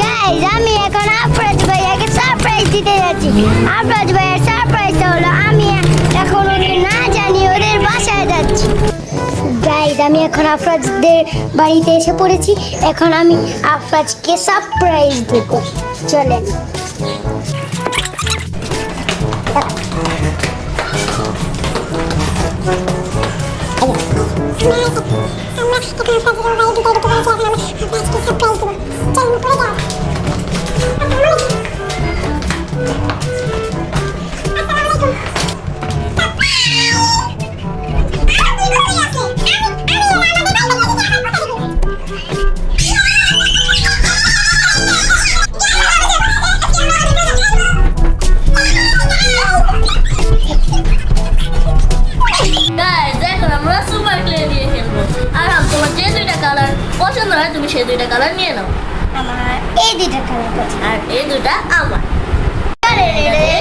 Guys আমি এখন আফরাজ ভাইয়াকে সারপ্রাইজ দিতে যাচ্ছি। আফরাজ ভাইয়ার সারপ্রাইজটা হলো, আমি এখন ওদের না জানি ওদের বাসায় যাচ্ছি। গাইজ আমি এখন আফরাজদের বাড়িতে এসে পড়েছি। এখন আমি আফরাজকে সারপ্রাইজ দেব। চলেন। i'm ilgi duyduklarını sevmem. Belki de sürpriz gibi. Canımı buraya geldi. তুমি সেই দুইটা কালার নিয়ে নাও। আমার এই দুইটা কালার আর এই দুটা আমার।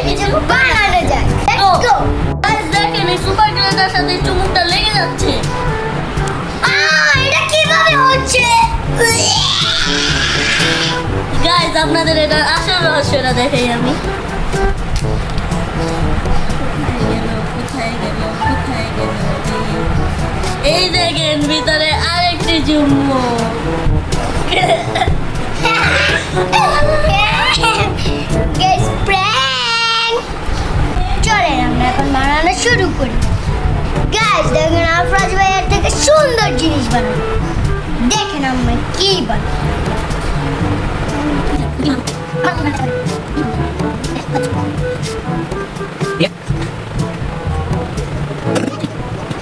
কিছু বানানো যায় তো Let's go! guys, দেখেন এই সুপার ক্লেটার সাথে চুমুকটা লেগে যাচ্ছে। এটা কীভাবে হচ্ছে? গাইজ আপনাদের এটা আসল রহস্যটা দেখাই আমি। এই দেখেন ভিতরে আরেকটি prank! চলেন আমরা বানানো শুরু করি। গাছ দেখেন আফরাজ থেকে সুন্দর জিনিস বানাবো। দেখেন আমরা কি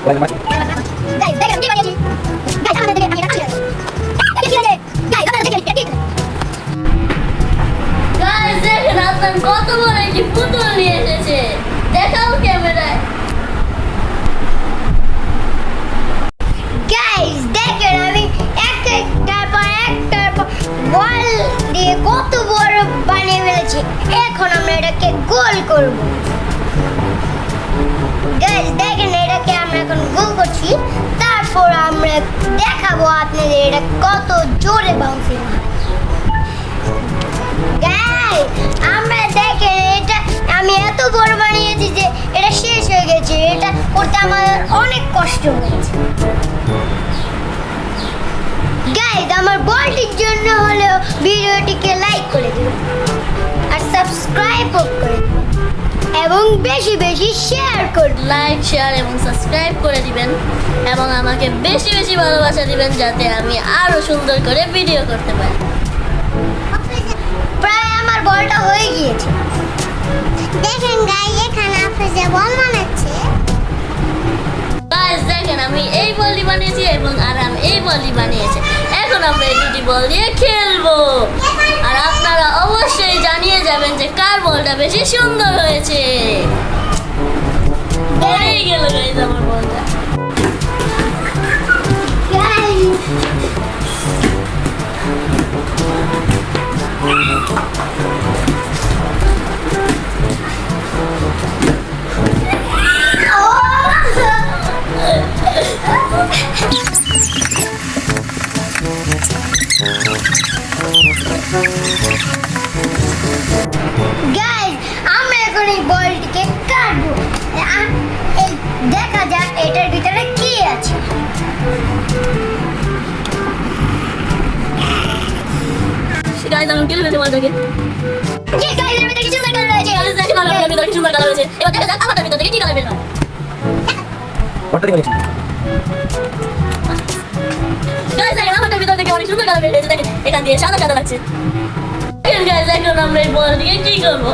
Guys, দেখেন কত বড় একটি পুতুল নিয়ে এসেছে। দেখাও ক্যামেরায়। কত বড় বানিয়ে ফেলেছি। এখন আমরা এটাকে গোল করব। গাইস দেখেন এটাকে আমরা এখন গোল করছি। তারপর আমরা দেখাবো আপনাদের এটা কত জোরে বাউন্সিং হয় আমি এত বড় বানিয়েছি যে এটা শেষ হয়ে গেছে। এটা করতে আমার অনেক কষ্ট হয়েছে। গাইজ আমার বলটির জন্য হলেও ভিডিওটিকে লাইক করে দিন আর সাবস্ক্রাইব করে দিন এবং বেশি বেশি শেয়ার করুন লাইক শেয়ার এবং সাবস্ক্রাইব করে দিবেন। এবং আমাকে বেশি বেশি ভালোবাসা দিবেন যাতে আমি আরও সুন্দর করে ভিডিও করতে পারি। বল বানাচ্ছে গাইস দেখেন আমি এই বলটি বানিয়েছি এবং আরাম এই বলটি বানিয়েছে। এখন আমরা এই দুটি বল দিয়ে খেলব। আর আপনারা অবশ্যই জানিয়ে যাবেন যে কার বলটা বেশি সুন্দর হয়েছে। গেল গাইস গাইজ আমরা এখন এই বলটিকে কাটবো। এই দেখা যাক এটার ভিতরে কি আছে। গাইস আমি কেটে ফেলেছি বলটাকে গাইস এবার দেখা যাক আমাদের ভিতর থেকে কি কালার বের হয়। আমাদের ভিতর থেকে অনেক সুন্দর কালার বের হয়েছে দেখেন এখান দিয়ে সাদা সাদা লাগছে এখন আমরা এই বল দিয়ে কি করব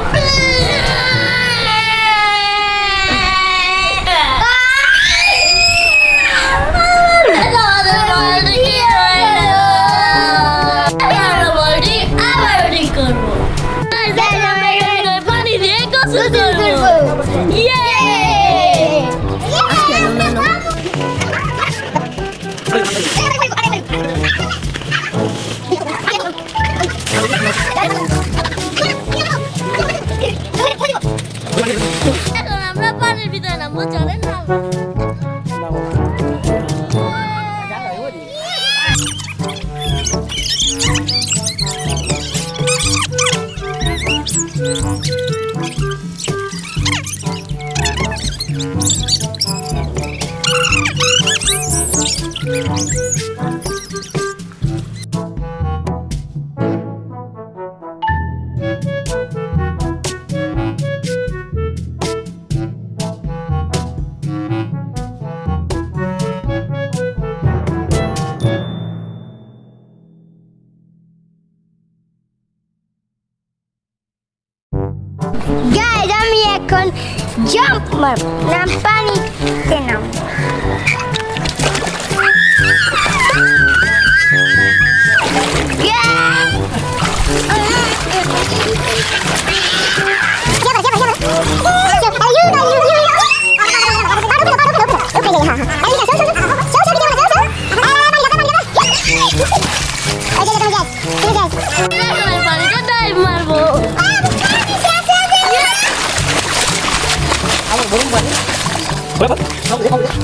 Guys, I'm here. jump lap na pani. Yeah!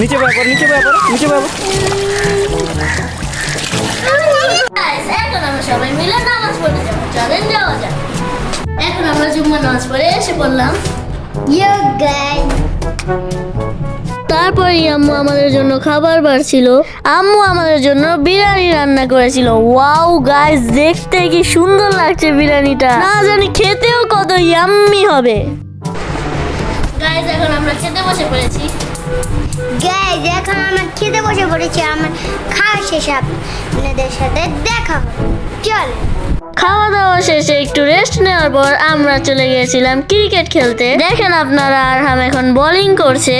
নিচে বয়া পড় নিচে বয়া পড় নিচে বয়া পড় Guys, এখন আমরা সবাই মিলে নামাজ পড়তে যাব চলেন যাওয়া যাক। এখন আমরা জুম্মা নামাজ পড়ে এসে পড়লাম। Yo তারপরে আম্মু আমাদের জন্য খাবার বাড়ছিল। আম্মু আমাদের জন্য বিরিয়ানি রান্না করেছিল। ওয়াও গাইস দেখতে কি সুন্দর লাগছে বিরিয়ানিটা। না জানি খেতেও কত ইয়াম্মি হবে। গাইস এখন আমরা খেতে বসে পড়েছি। গাইজ এখন আমরা খেতে বসে পড়েছি। আমার খাওয়া শেষ আপনাদের সাথে দেখা চল। খাওয়া দাওয়া শেষে একটু রেস্ট নেওয়ার পর আমরা চলে গিয়েছিলাম ক্রিকেট খেলতে। দেখেন আপনারা আরহাম এখন বোলিং করছে।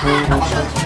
Oh,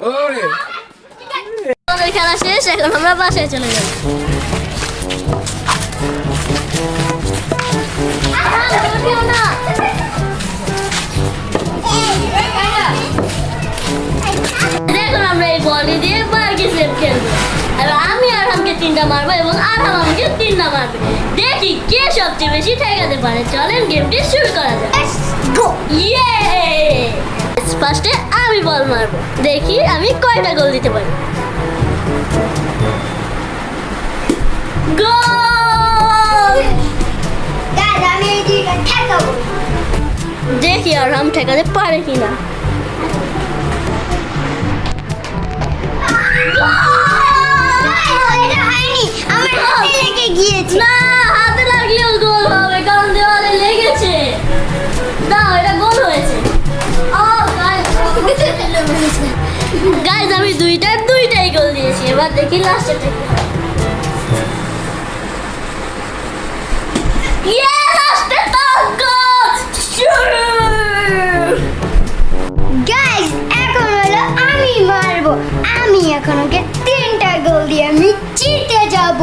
ওরে আমাদের খেলা শেষ এখন আমরা বাসায় চলে যাব দেখুন আমরা এই বলি দিয়ে সেট খেলব। আর আমি আরহামকে তিনটা মারবো এবং আরহাম আমাকে তিনটা মারবে। দেখি কে সবচেয়ে বেশি ঠেকাতে পারে। চলেন গেমটি শুরু করা যাক। ইয়ে ফার্স্টে আমি বল মারবো। দেখি আমি কয়টা গোল দিতে পারি। গোল। দেখি আর আম ঠেকাতে পারে কিনা। গিয়েছে। না, হাতে লাগলেও গোল হবে, কারণ দেওয়ালে লেগেছে। না এটা গোল হয়েছে। গাইজ আমি দুইটার দুইটাই গোল দিয়েছি। এবার দেখি লাস্টে। আমি এখন ওকে তিনটা গোল দিয়ে আমি জিতে যাব।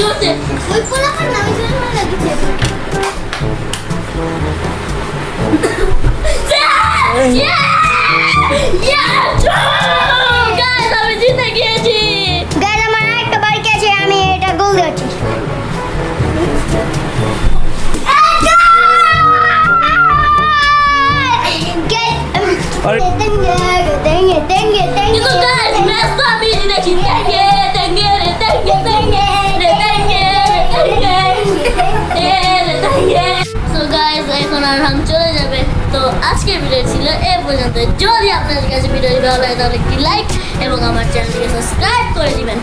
জোরে জোরে ওই পোলাপান না ওই জন্য আমার লাগছে গাইস আমি জিতে গিয়েছি আজকের ভিডিও ছিল এ পর্যন্ত। যদি আপনাদের কাছে ভিডিওটি ভালো লাগে, তাহলে একটি লাইক এবং আমার চ্যানেলটিকে সাবস্ক্রাইব করে দিবেন।